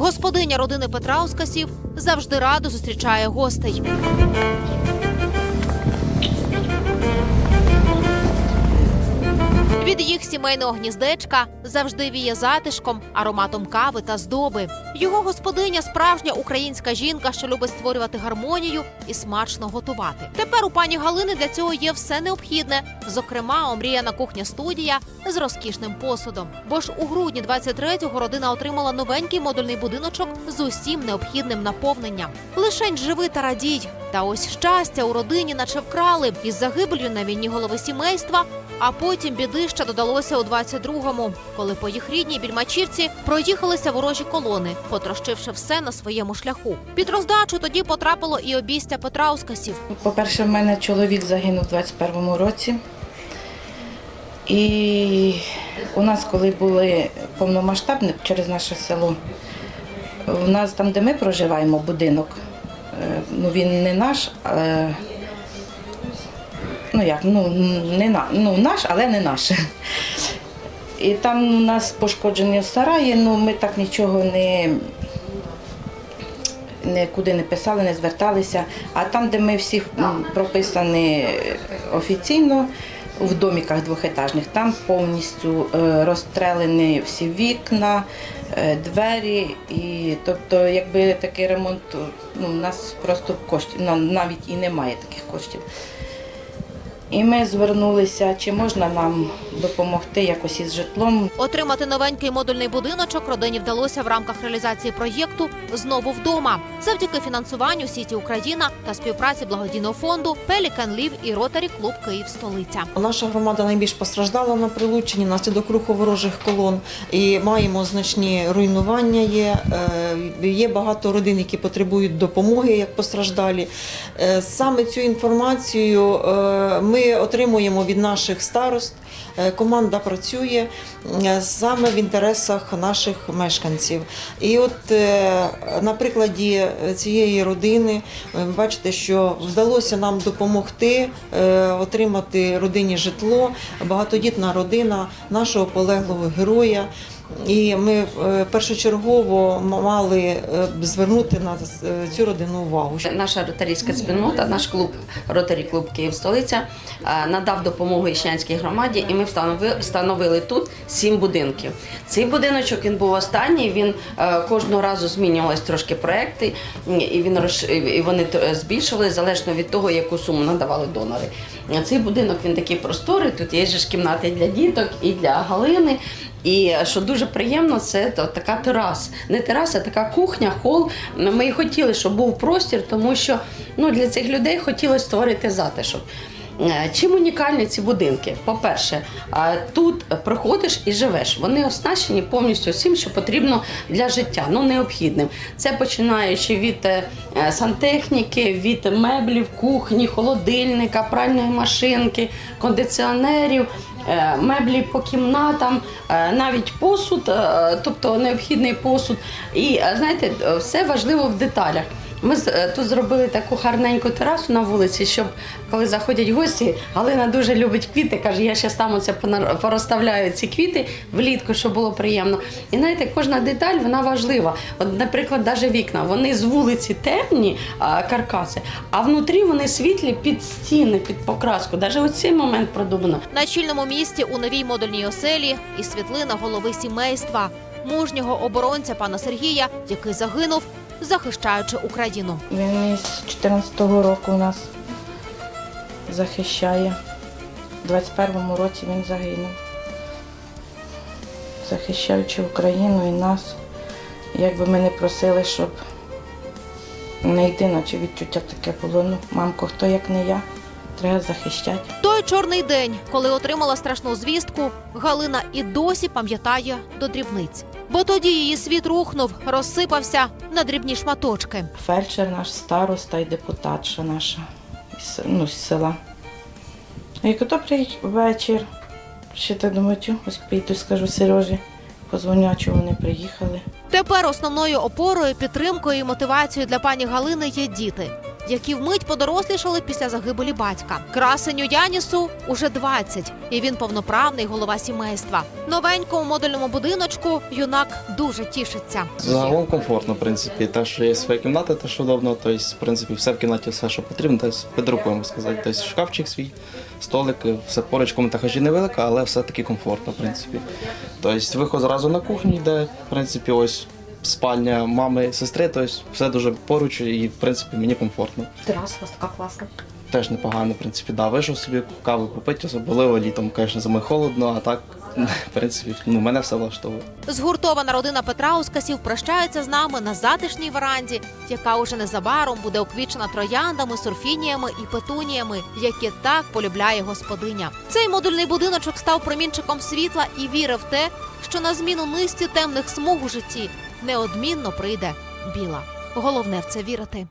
Господиня родини Петра Оскасів завжди радо зустрічає гостей. Від їх сімейного гніздечка завжди віє затишком, ароматом кави та здоби. Його господиня справжня українська жінка, що любить створювати гармонію і смачно готувати. Тепер у пані Галини для цього є все необхідне, зокрема, омріяна кухня студія з розкішним посудом. Бо ж у грудні 23-го родина отримала новенький модульний будиночок з усім необхідним наповненням. Лишень живи та радій. Та ось щастя у родині, наче вкрали із загибелью на війні голови сімейства. А потім біди ще додалося у 22-му, коли по їх рідній більмачівці проїхалися ворожі колони, потрощивши все на своєму шляху. Під роздачу тоді потрапило і обійстя Петраускасів. По-перше, в мене чоловік загинув у 21-му році. І у нас, коли були повномасштабні через наше село, у нас там, де ми проживаємо, будинок, е, ну він не наш, але ну як, ну не на, ну наш, але не наш. І там у нас пошкоджені сараї, ну ми так нічого не, нікуди не писали, не зверталися. А там, де ми всі прописані офіційно, в доміках двохетажних, там повністю е, розстрелені всі вікна, е, двері. І, тобто, якби такий ремонт, ну, у нас просто коштів, навіть і немає таких коштів. І ми звернулися, чи можна нам допомогти якось із житлом. Отримати новенький модульний будиночок родині вдалося в рамках реалізації проєкту Знову вдома завдяки фінансуванню сіті Україна та співпраці благодійного фонду Пелікан Лів і Ротарі Клуб Київ столиця. Наша громада найбільш постраждала на прилученні внаслідок руху ворожих колон. І маємо значні руйнування. Є Е, є багато родин, які потребують допомоги як постраждалі. Е, Саме цю інформацію е, ми отримуємо від наших старост. Е, Команда працює е, саме в інтересах наших мешканців. І от е, на прикладі цієї родини ви бачите, що вдалося нам допомогти отримати родині житло, багатодітна родина нашого полеглого героя. І ми е, першочергово мали е, звернути на е, цю родину увагу. Наша ротарійська спільнота, наш клуб Ротарі Клуб Київ столиця надав допомогу Іщанській громаді, і ми встановили, тут сім будинків. Цей будиночок він був останній. Він кожного разу змінювались трошки проекти, і він і вони збільшували залежно від того, яку суму надавали донори. Цей будинок він такий просторий. Тут є ж кімнати для діток і для Галини. І що дуже приємно, це то така тераса. Не тераса, а така кухня, хол. Ми і хотіли, щоб був простір, тому що ну, для цих людей хотілося створити затишок. Е, Чим унікальні ці будинки? По-перше, е, тут приходиш і живеш. Вони оснащені повністю всім, що потрібно для життя, ну необхідним. Це починаючи від е, сантехніки, від меблів, кухні, холодильника, пральної машинки, кондиціонерів. Меблі по кімнатам, навіть посуд, тобто необхідний посуд. І знаєте, все важливо в деталях. Ми е, тут зробили таку гарненьку терасу на вулиці, щоб коли заходять гості, Галина дуже любить квіти. каже, я зараз там оце порозставляю ці квіти влітку, щоб було приємно. І знаєте, кожна деталь вона важлива. От, наприклад, навіть вікна, вони з вулиці темні каркаси, а внутрі вони світлі під стіни, під покраску. Навіть оцей момент продумано. На чільному місці у новій модульній оселі і світлина голови сімейства, мужнього оборонця пана Сергія, який загинув, захищаючи Україну. Він із 14-го року нас захищає. У 21-му році він загинув. Захищаючи Україну і нас. Як би ми не просили, щоб не йти, наче відчуття таке було. Ну, мамко, хто як не я, треба захищати. Той чорний день, коли отримала страшну звістку, Галина і досі пам'ятає до дрібниць. Бо тоді її світ рухнув, розсипався на дрібні шматочки. Фельдшер наш староста і депутатша наша ну, з села. Як добрий вечір. Ще так думаю, ось піду, скажу Сережі, позвоню, чого вони приїхали. Тепер основною опорою, підтримкою і мотивацією для пані Галини є діти. Які вмить подорослішали після загибелі батька. Красеню Янісу уже 20, і він повноправний голова сімейства. Новенькому модульному будиночку юнак дуже тішиться. Загалом комфортно, в принципі. Те, що є своя кімната, те, що удобно, тобто, в принципі, все в кімнаті, все, що потрібно, тобто, під рукою, сказати. Тобто, шкафчик свій, столик, все поруч, комната хоч і невелика, але все-таки комфортно, в принципі. Тобто, виход зразу на кухню йде, в принципі, ось спальня мами, сестри, тобто, все дуже поруч і, в принципі, мені комфортно. Тераса у вас така класна. Теж непогано, в принципі, да. Вийшов собі каву попити, особливо літом, звісно, зимою холодно, а так, в принципі, ну, мене все влаштовує. Згуртована родина Петраускасів прощається з нами на затишній веранді, яка уже незабаром буде оквічена трояндами, сурфініями і петуніями, які так полюбляє господиня. Цей модульний будиночок став промінчиком світла і віри в те, що на зміну низці темних смуг у житті неодмінно прийде біла. Головне в це вірити.